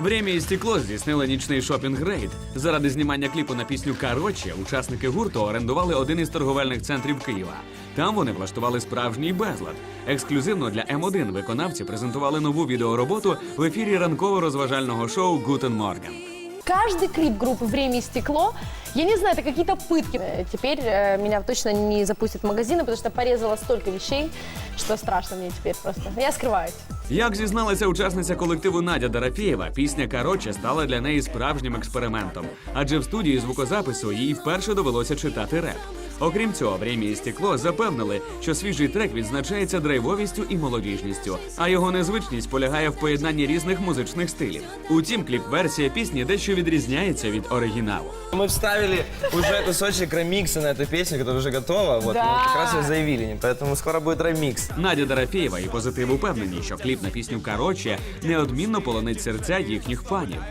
Время і стекло здійснили нічний шопінг-рейд. Заради знімання кліпу на пісню Кароче учасники гурту орендували один із торговельних центрів Києва. Там вони влаштували справжній безлад. Ексклюзивно для М1 виконавці презентували нову відеороботу в ефірі ранково-розважального шоу Гутен Морген Каждый клип группы «Время и стекло», я не знаю, это какие-то пытки. Э, Теперь э, меня точно не запустят в магазины, потому что порезала столько вещей, что страшно мне теперь просто. Я скрываюсь. Як зізналася учасниця колективу Надя Дарафєєва, пісня Кароче стала для неї справжнім експериментом, адже в студії звукозапису їй вперше довелося читати реп. Окрім цього, «Время і стекло запевнили, що свіжий трек відзначається драйвовістю і молодіжністю, а його незвичність полягає в поєднанні різних музичних стилів. Утім, кліп-версія пісні дещо відрізняється від оригіналу. Мы вставили уже кусочек ремикса на эту песню, которая уже готова. Вот, Да. мы как раз ее заявили, поэтому скоро будет ремикс. Надя Дарафєєва і позитив упевнені, що кліп на пісню Кароче неодмінно полонить серця їхніх фанів.